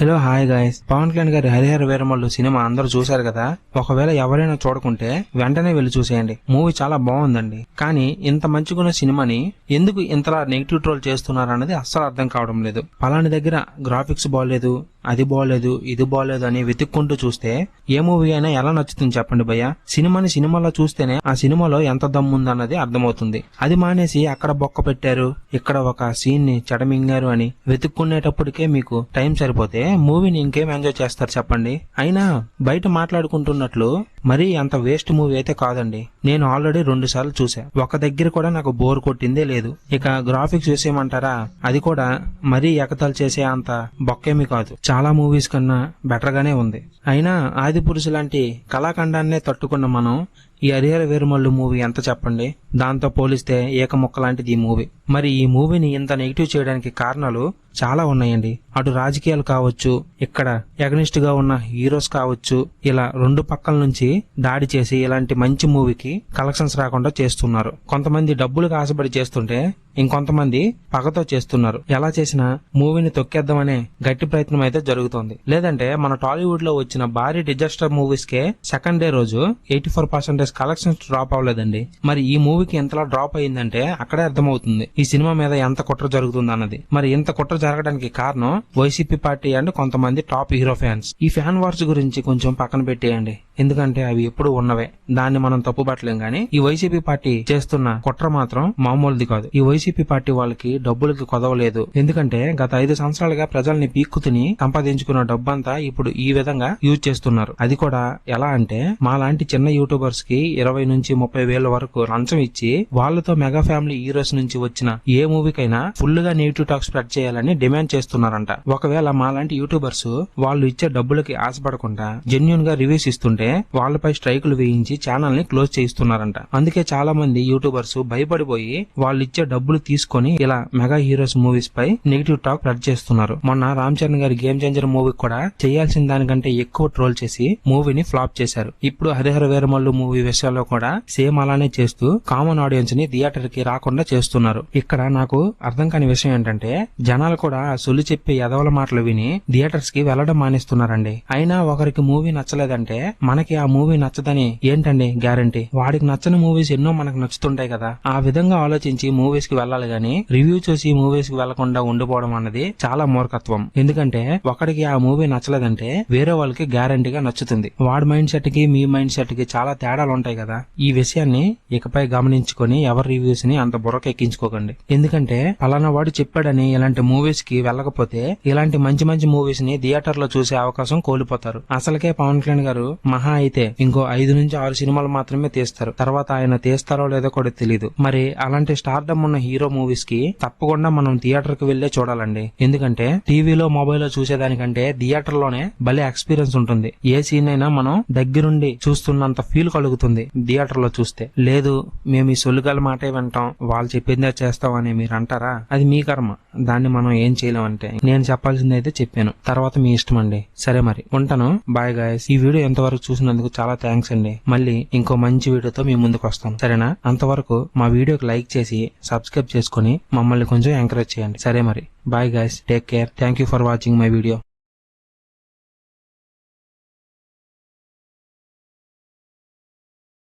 Hello hi guys Pawan Kalyan గారి Harihara Veeramallu cinema అందరూ చూశారు కదా? ఒకవేళ ఎవరైనా చూడకుంటే వెంటనే వెళ్ళి చూసేయండి. మూవీ చాలా బాగుందండి. కానీ ఇంత మంచిగున్న సినిమాని ఎందుకు ఇంతలా నెగిటివ్ ట్రోల్ చేస్తున్నారు అన్నది అస్సలు అర్థం కావడం లేదు. పలాని దగ్గర గ్రాఫిక్స్ బాగలేదు అది బాగలేదు ఇది బాగలేదు అని వెతుక్కుంటూ చూస్తే ఏ మూవీ అయినా ఎలా నచ్చుతుంది చెప్పండి భయ్య? సినిమాని సినిమాలో చూస్తేనే ఆ సినిమాలో ఎంత దమ్ముందన్నది అర్థమవుతుంది. అది మానేసి అక్కడ బొక్క పెట్టారు ఇక్కడ ఒక సీన్ని చెడమింగారు అని వెతుక్కునేటప్పటికే మీకు టైం సరిపోతే మూవీని ఇంకేం ఎంజాయ్ చేస్తారు చెప్పండి? అయినా బయట మాట్లాడుకుంటున్నట్లు మరీ అంత వేస్ట్ మూవీ అయితే కాదండి. నేను ఆల్రెడీ రెండు సార్లు చూసా ఒక దగ్గర కూడా నాకు బోర్ కొట్టిందే లేదు. ఇక గ్రాఫిక్స్ చూసేయమంటారా? అది కూడా మరీ ఎకతలు చేసే అంత బొక్కేమి కాదు. చాలా మూవీస్ కన్నా బెటర్ గానే ఉంది. అయినా ఆది పురుషు లాంటి కళాఖండాన్నే తట్టుకున్న మనం ఈ హరిహర వీరమల్లు మూవీ ఎంత చెప్పండి? దాంతో పోలిస్తే ఏకముక్క లాంటిది ఈ మూవీ. మరి ఈ మూవీని ఇంత నెగిటివ్ చేయడానికి కారణాలు చాలా ఉన్నాయండి. అటు రాజకీయాలు కావచ్చు ఇక్కడ ఎగనిస్ట్గా ఉన్న హీరోస్ కావచ్చు ఇలా రెండు పక్కల నుంచి దాడి చేసి ఇలాంటి మంచి మూవీకి కలెక్షన్స్ రాకుండా చేస్తున్నారు. కొంతమంది డబ్బులకు ఆశపడి చేస్తుంటే ఇంకొంతమంది పగతో చేస్తున్నారు. ఎలా చేసినా మూవీని తొక్కేద్దామనే గట్టి ప్రయత్నం అయితే జరుగుతోంది. లేదంటే మన టాలీవుడ్లో వచ్చిన భారీ డిజాస్టర్ మూవీస్ కే సెకండ్ డే రోజు eighty four percentage collections drop అవ్వలేదండి. మరి ఈ మూవీకి ఎంతలా డ్రాప్ అయిందంటే అక్కడే అర్థమవుతుంది. ఈ సినిమా మీద ఎంత కుట్ర జరుగుతుంది అన్నది. మరి ఇంత కుట్ర జరగడానికి కారణం వైసీపీ పార్టీ అండ్ కొంతమంది టాప్ హీరో ఫ్యాన్స్. ఈ ఫ్యాన్ వార్స్ గురించి కొంచెం పక్కన పెట్టేయండి. ఎందుకంటే అవి ఎప్పుడు ఉన్నవే. దాన్ని మనం తప్పుపట్టలేం గానీ ఈ వైసీపీ పార్టీ చేస్తున్న కుట్ర మాత్రం మామూలుది కాదు. ఈ వైసీపీ పార్టీ వాళ్ళకి డబ్బులకి కొదవలేదు. ఎందుకంటే గత ఐదు సంవత్సరాలుగా ప్రజల్ని పీక్కు తిని సంపాదించుకున్న డబ్బంతా ఇప్పుడు ఈ విధంగా యూజ్ చేస్తున్నారు. అది కూడా ఎలా అంటే మా లాంటి చిన్న యూట్యూబర్స్కి ఇరవై నుంచి ముప్పై వేల వరకు లంచం ఇచ్చి వాళ్ళతో మెగా ఫ్యామిలీ హీరోస్ నుంచి వచ్చిన ఏ మూవీకైనా ఫుల్గా నెగిటివ్ టాక్ స్ప్రెడ్ చేయాలని డిమాండ్ చేస్తున్నారంట. ఒకవేళ మా లాంటి యూట్యూబర్స్ వాళ్ళు ఇచ్చే డబ్బులకి ఆశపడకుండా జెన్యున్గా రివ్యూస్ ఇస్తుంటే వాళ్ళపై స్ట్రైకులు వేయించి ఛానల్ని క్లోజ్ చేయిస్తున్నారంట. అందుకే చాలా మంది యూట్యూబర్స్ భయపడిపోయి వాళ్ళు ఇచ్చే డబ్బు డబ్బులు తీసుకొని ఇలా మెగా హీరోస్ మూవీస్ పై నెగిటివ్ టాక్ రెడ్ చేస్తున్నారు. మొన్న రామ్ చరణ్ గారి గేమ్ చేంజర్ మూవీ కూడా చేయాల్సిన దానికంటే ఎక్కువ ట్రోల్ చేసి మూవీని ఫ్లాప్ చేశారు. ఇప్పుడు హరిహర వీరమల్లు మూవీ విషయాల్లో కూడా సేమ్ అలానే చేస్తూ కామన్ ఆడియన్స్ని థియేటర్కి రాకుండా చేస్తున్నారు. ఇక్కడ నాకు అర్థం కాని విషయం ఏంటంటే జనాలు కూడా సొల్లు చెప్పే ఎదవల మాటలు విని థియేటర్స్కి వెళ్ళడం మానేస్తున్నారండి. అయినా ఒకరికి మూవీ నచ్చలేదంటే మనకి ఆ మూవీ నచ్చదని ఏంటండి గ్యారంటీ వాడికి నచ్చని మూవీస్ ఎన్నో మనకు నచ్చుతుంటాయి కదా. ఆ విధంగా ఆలోచించి మూవీస్కి వెళ్ళాలి గాని రివ్యూ చూసి మూవీస్కి వెళ్ళకుండా ఉండిపోవడం అన్నది చాలా మూర్ఖత్వం. ఎందుకంటే ఒకడికి ఆ మూవీ నచ్చలేదంటే వేరే వాళ్ళకి గ్యారంటీగా నచ్చుతుంది. వాడి మైండ్ సెట్కి మీ మైండ్ సెట్కి చాలా తేడాలు ఉంటాయి కదా. ఈ విషయాన్ని ఇకపై గమనించుకొని ఎవరి రివ్యూస్ని అంత బుర్రకెక్కించుకోకండి. ఎందుకంటే పలానా వాడు చెప్పాడని ఇలాంటి మూవీస్కి వెళ్ళకపోతే ఇలాంటి మంచి మంచి మూవీస్ని థియేటర్లో చూసే అవకాశం కోల్పోతారు. అసలుకే పవన్ కళ్యాణ్ గారు మహా అయితే ఇంకో ఐదు నుంచి ఆరు సినిమాలు మాత్రమే తీస్తారు. తర్వాత ఆయన తీస్తారో లేదో కూడా తెలియదు మరి అలాంటి స్టార్డమ్ ఉన్న హీరో మూవీస్కి తప్పకుండా మనం థియేటర్కి వెళ్ళే చూడాలండి. ఎందుకంటే టీవీలో మొబైల్లో చూసేదానికంటే థియేటర్లోనే భలే ఎక్స్పీరియన్స్ ఉంటుంది. ఏ సీన్ అయినా మనం దగ్గరుండి చూస్తున్నంత ఫీల్ కలుగుతుంది థియేటర్లో చూస్తే. లేదు మేము ఈ సొల్లుగల మాటే వింటాం వాళ్ళు చెప్పిందే చేస్తాం అని మీరు అంటారా? అది మీ కర్మ. దాన్ని మనం ఏం చేయలేమంటే నేను చెప్పాల్సింది అయితే చెప్పాను. తర్వాత మీ ఇష్టం అండి. సరే మరి. ఉంటాను. Bye guys. ఈ వీడియో ఎంతవరకు చూసినందుకు చాలా థ్యాంక్స్ అండి. మళ్ళీ ఇంకో మంచి వీడియోతో మీ ముందుకు వస్తాను. సరేనా? అంతవరకు మా వీడియోకి లైక్ చేసి సబ్స్క్రైబ్ చేసుకుని మమ్మల్ని కొంచెం ఎంకరేజ్ చేయండి. సరే మరి. Bye guys take care thank you for watching my video